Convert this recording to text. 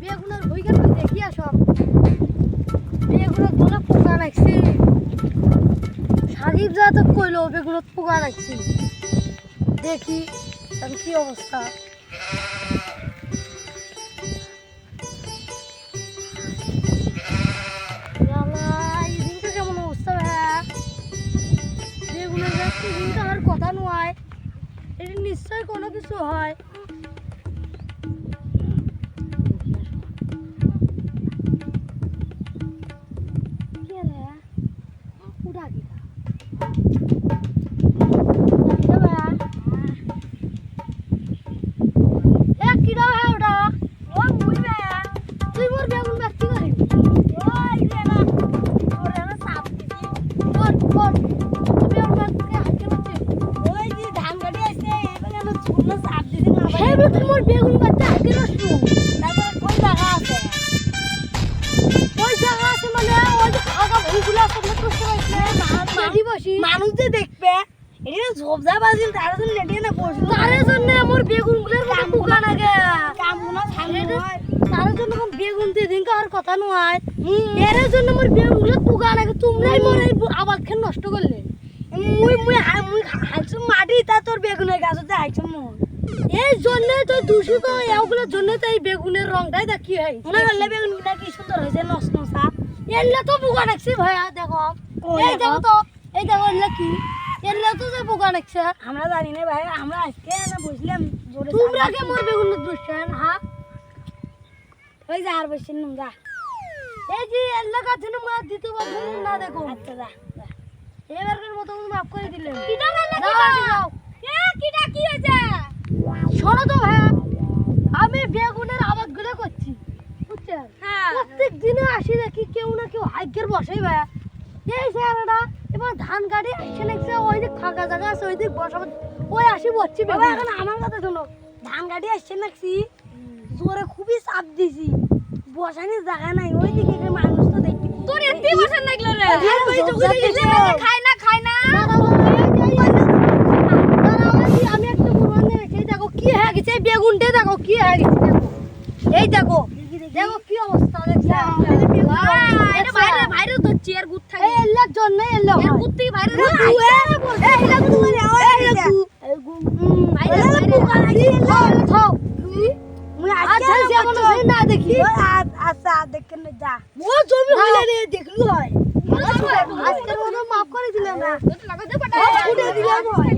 বেগুনের তুই দেখি সব। বেগুনের তোলা পোকা লাগছে। সাকিব যা তো কইলো বেগুনত পোকা লাগছে। দেখি, তার কি অবস্থা। অবস্থা কথা নয়। এটা নিশ্চয়ই কোনো কিছু হয়। মানুষ যে দেখবে এটা ঝোপঝা বাজিল তার জন্য নেটিয়ে না বসল। তার জন্য আমার বেগুনগুলোর পোকা লাগে। তার জন্য বেগুন দিয়ে দিন আর কথা নয়। এর জন্য আমার বেগুনগুলো পোকা লাগে তোমরাই মোর এই আবাদ খেয়ে নষ্ট করলে। মুই মুই মুই হাইছো মাটি তা তোর বেগুনের গাছতে হাইছো মুই এই জন্য তো দূষিত এগুলোর জন্য তো এই বেগুনের রংটাই দেখি হয়। মনে করলে বেগুনগুলা কি সুন্দর হয়েছে নস নসা। এলে তো পোকা লাগছে ভাইয়া দেখো। এই তো এই দেখো এলে কি? এলে তো যে লাগছে। আমরা জানি না ভাই আমরা আজকে না বসলাম তোমরা কে মোর বেগুনের দুষ্টেন হ্যাঁ? ওই যা আর বসছেন নুন যা। এই যে মার দিতে পারছ না দেখো আচ্ছা যা। এবারকার মতো তুমি মাফ করে দিলেন। কিটা কিটা? এ, কিটা কি হয়েছে? শোনো তো ভাইয়া আমি বেগুনের আবাদগুলো করছি বুঝছেন? হ্যাঁ। প্রত্যেক দিনে আসি দেখি কেউ না কেউ হাইকের বসেই ভাইয়া। এই স্যারটা এবার ধান গাড়ি আসছে নাকছে ওই দিক ফাঁকা জায়গা আছে ওই দিক বসা ওই আসি বসছি বাবা এখন আমার কথা শোনো। ধান গাড়ি আসছে নাকি জোরে খুবই চাপ দিছি বসানির জায়গা নাই ওই দিকে একটা মানুষ তো দেখবি তোর এতে বসান লাগল রে হ্যাঁ। খাই না খাই না আমি একটা প্রমাণ দেখেছি দেখো কি হয়ে গেছে বেগুনটা দেখো কি হয়ে গেছে এই দেখো দেখো কি অবস্থা দেখছ বাইরে বাইরে ধরছি জন্য এর গুড় থেকে বাইরে এই মানে এই বাইরে বাইরে থাও মুই আচ্ছা আজকে যেমন আছে না দেখি। আচ্ছা দেখেন যা। ও জমি হইলে রে দেখলু হয়। আজকে মতো মাফ করে দিলাম না। লাগাতে পাটা দিলাম। হয়।